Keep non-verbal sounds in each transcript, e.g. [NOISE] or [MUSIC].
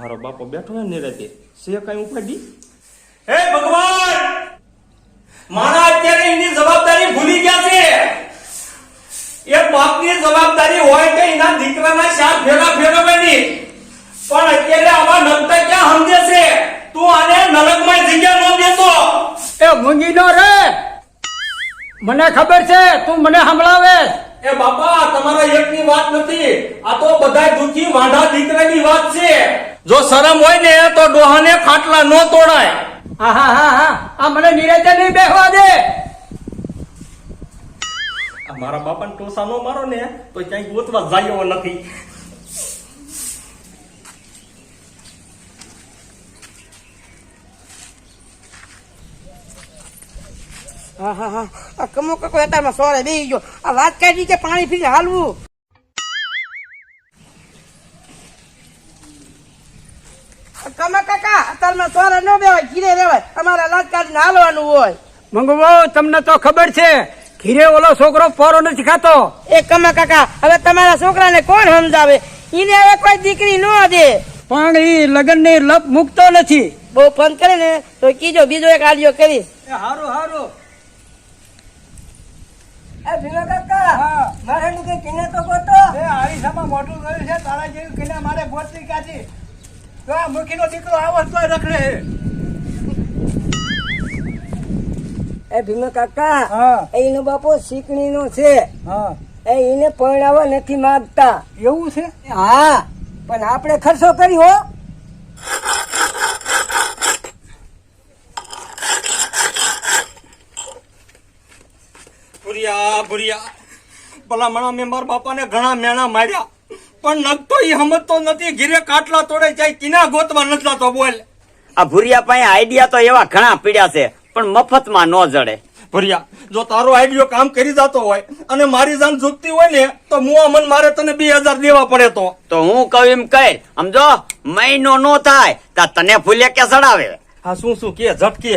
મારો બાપો બેઠો હે નિરાતે સે કઈ ઉપાડી? હે ભગવાન! મારા અત્યારે એની જવાબદારી ભૂલી ગયા છે. એ બાપની જવાબદારી હોય કે એના દીકરાના શાક ફેરા ફેરવવાની. પણ અત્યારે આવા નમતા ક્યાં સમજે છે? તું આને નરકમાં જગ્યા ન દેતો. એ મૂંગી નો રે! મને ખબર છે તું મને સંભળાવે. એ બાપા તમારા એકની વાત નથી. આ તો બધા દુખી વાંઢા દીકરાની વાત છે. જો શરમ હોય ને તો ડોહાને ખાટલા ન તોડાય. હા હા હા હા. આ મને નિરાતે નહીં બેહવા દે. આ મારા બાપાને ટોસા નો મારો ને તો ક્યાંય ગોતવા જાય નથી. હા હા હા. કમો કકો એતામાં સોરે બેહી ગયો. આ વાત કાઢી કે પાણી પીને હાલવું આ કમા કાકા ન બેવાય ઘીરે રેવાય. અમારા લાજ કાઢીને હાલવાનું હોય. મંગવો તમને તો ખબર છે ઘીરે ઓલો છોકરો પોરો નથી ખાતો. એ કમા કાકા હવે તમારા છોકરાને કોણ સમજાવે? એને હવે કોઈ દીકરી ન દે. પણ એ લગ્નની લપ મૂકતો નથી. બહુ ફોન કરે ને તો કીજો બીજો એક આડિયો કરી. હારું હારું. એ ભીલો કાકા મારે કે કિને તો ગોતો. એ મોટું કર્યું છે તારા જેવું કિને મારે ગોતરી કાઢી. તો આ મુખીનો દીકરો આવો તો રખડે એ ભીમો કાકા હા. એનો બાપો શીકણીનો છે. હા. એ એને પરણાવવા નથી માંગતા. એવું છે? હા પણ આપણે ખર્ચો કર્યો હો. ભુરિયા ભુરિયા. ભલામણા મેં મારા બાપાને ઘણા મેણા માર્યા. પણ નગતો ઈ સમજતો નથી. ઘીરે કાટલા તોડે જાય કિના ગોતમાં નથી જતો બોલ. આ ભૂરિયા પાસે આઈડિયા તો એવા ઘણા પીડ્યા છે પણ મફતમાં ન જડે. ભુરિયા જો તારો આઈડિયો કામ કરી જતો હોય અને મારી જાન ઝૂકતી હોય ને તો મુઆ મન મારે તને બે હજાર દેવા પડે તો. તો હું કહું એમ કહે સમજો મહિનો નો થાય તા તને ફૂલે કે ચડાવે? હા શું શું કે ઝટકે.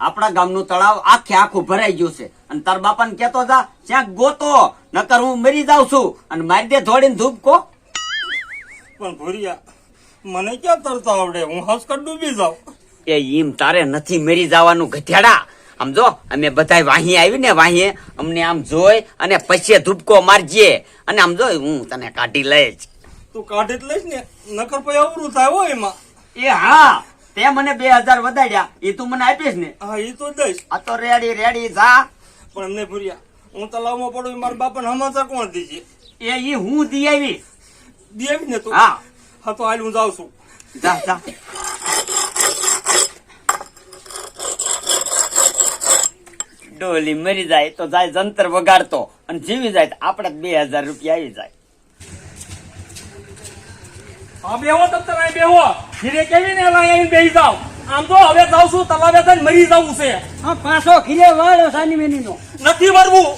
આપણા ગામનું તળાવ આખે આખું ભરાઈ ગયું છે. અને તાર બાપાને કેતો જા ક્યાંક ગોતો નકર હું મરી જાઉં છું. અને મારી દે ધૂપ ધૂપકો. પણ ભૂરિયા મને ક્યાં તરતા આવડે? હું હસકટ ડૂબી જાઉં. એ ઈમ તારે નથી મેરી જવાનું ગધેડા. જો અમે બધા વાહી આવી ને વાહી અમને આમ જોઈ અને પછી ધૂપકો મારજે અને આમ જો હું તને કાઢી લઈશ. તું કાઢી જ લઈશ ને નકર પછી અવરું થાય હોય એમાં. એ હા તે મને બે હજાર વધાર્યા. એ તું મને આપીશ ને? હા એ તો દઈશ. આ તો રેડી રેડી જા. પણ અમને ભૂર્યા હું તલાવમાં પડું મારા બાપાને હમાસા કોણ દીજે? એ ઈ હું દી આવી દેવી ને તું હા. હા તો હાલ હું જાઉં છું. જા જા. ડોલી મરી જાય તો જાય જંતર વગાડતો અને જીવી જાય તો આપણે બે હજાર રૂપિયા આવી જાય. હા બેહો તબ તક અહીં બેહો. ધીરે કેવી ને લાઈ આવીને બેહી જાવ આમ તો હવે જાઉં છું તલાવે થઈને મરી જવું છે. હા પાછો ઘીરે વાળો સાની મેની નો નથી મરવું.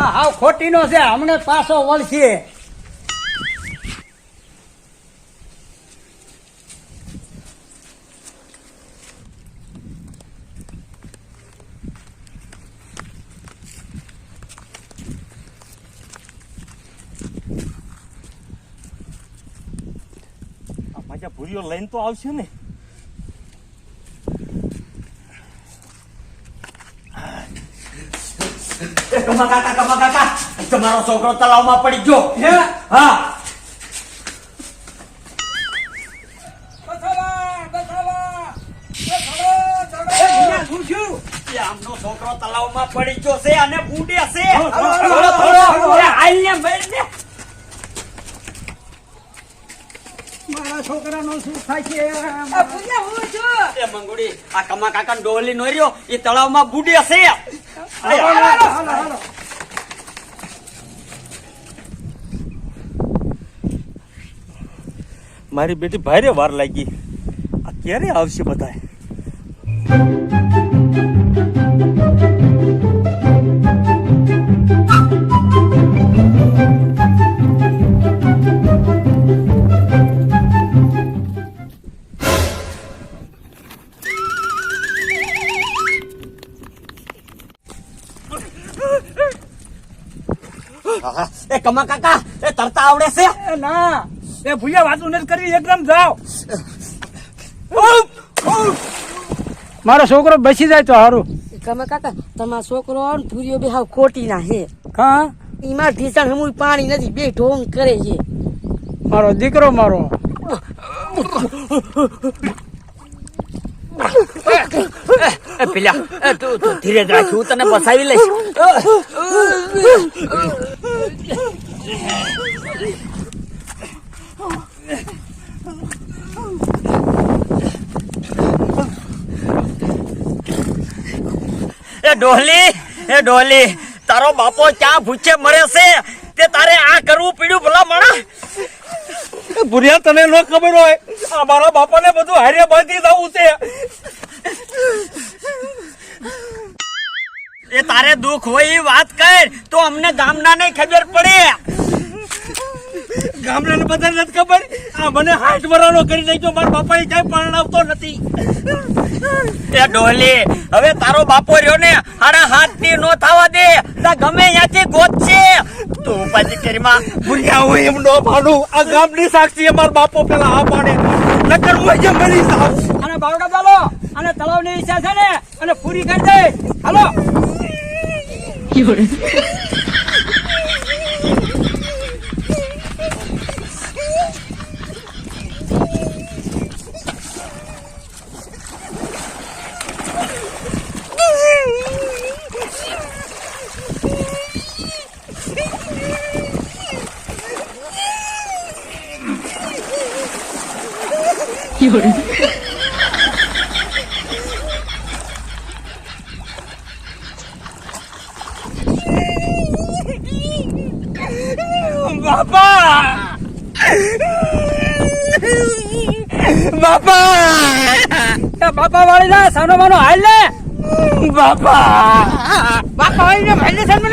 હાવ ખોટી નો છે હમણાં પાછો વળશે. આ ભૂરીઓ લઈને તો આવશે ને. કમા કાકા કમા કાકા તમારો છોકરો તળાવમાં પડી ગયો હે હા એ આમનો છોકરો તળાવમાં પડી ગયો છે અને બુડે છે થોડો થોડો એ હાલને મરીને મારા છોકરાનો શું થાય છે મંગુડી આ કમા કાકા ડોલી નો રહ્યો એ તળાવમાં બુડે છે મારી બેટી ભારે વાર લાગી. આ ક્યારે આવશે બધા એ કમા કાકા એ તરતા આવડે છે? ના એ ભૂયા વાતું નથી કરવી એકદમ જાઓ. મારો છોકરો બેસી જાય તો સારું કમે કાકા તમારો છોકરો ને પૂરીઓ બે હાવ ખોટી ના હે હા? એમાં ઢીસણ હમું પાણી નથી બે ઢોંગ કરે છે. મારો દીકરો મારો. પેલા એ તું તું ધીરે રાખ હું તને બસાવી લઈશ. [LAUGHS] એ ડોહલી એ ડોહલી, તારો બાપો ક્યાં ભૂચે મરે છે? તે તારે આ કરવું પીડ્યું ભલા માણા ભૂરિયા, તને ન ખબર હોય, આ મારા બાપાને બધું હારે બાંધી દઉં છે. એ તારે દુઃખ હોય એ વાત કર. તો અમને ગામના ને ખબર પડે. ગામડાને બધા નથી ખબર. આ મને હાથ વરાનો કરી દેજો મારા બાપાએ કઈ પરણાવતો નથી. એ ડોલી હવે તારો બાપો રહ્યો ને હાડા હાથની નો થવા દે. તા ગમે ત્યાંથી ગોતશે તું પછી કરીમાં. ભૂલ્યા હું એમ નો ભાડું આ ગામની સાક્ષી મારા બાપો પેલા આ પાડે. નકર હું જે મરી જાઉં. અને બાવડા ચાલો. અને તળાવની ઈચ્છા છે ને અને પૂરી કરી દે. હાલો. 요래. 요래. બાપા! બાપા! બાપા વાળી ના, સાનો માનો, હાલ લે! બાપા! બાપા વાળી ને, ભાઈ સાનો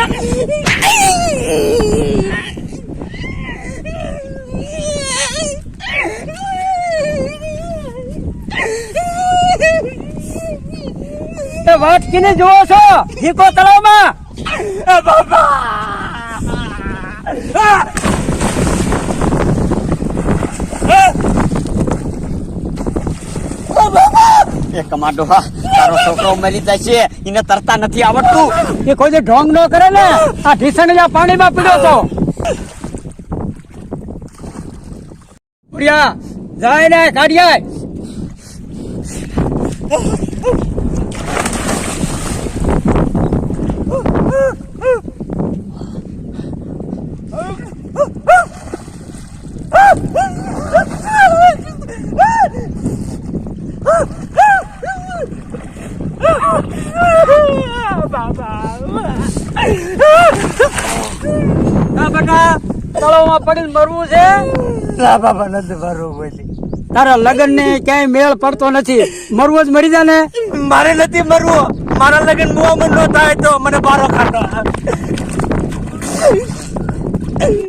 વાત કીને જોવો છો ઢીકો તળાવમાં. એ કમાડો હા, તારો છોકરો જાય છે, એને તરતા નથી આવડતું. એ કોઈ જે ઢોંગ ન કરે ને, આ ઢીસણ જ પાણીમાં પીડ્યો તો જાય ને કાઢી આય બેટા તળાવમાં પડીને મરવું છે? ના નથી મારવું તારા લગ્ન ને ક્યાંય મેળ પડતો નથી. મરવું જ મરી જાય ને મારે નથી મરવું. મારા લગ્ન મુવામાં ન થાય તો મને બારો કાઢો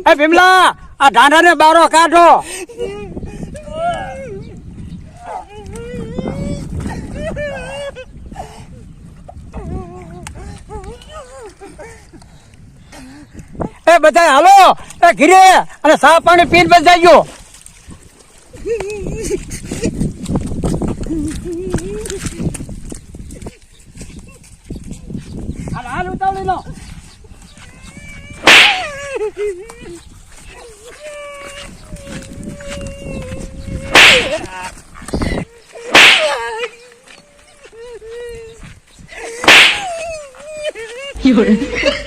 એ ભીમલા આ ઢાંઢા ને બારો કાઢો. એ બધા હાલો. એ ઘીરે અને સા પાણી પીને બધા જાયજો હાલ ઉતાવળી લો. 有人，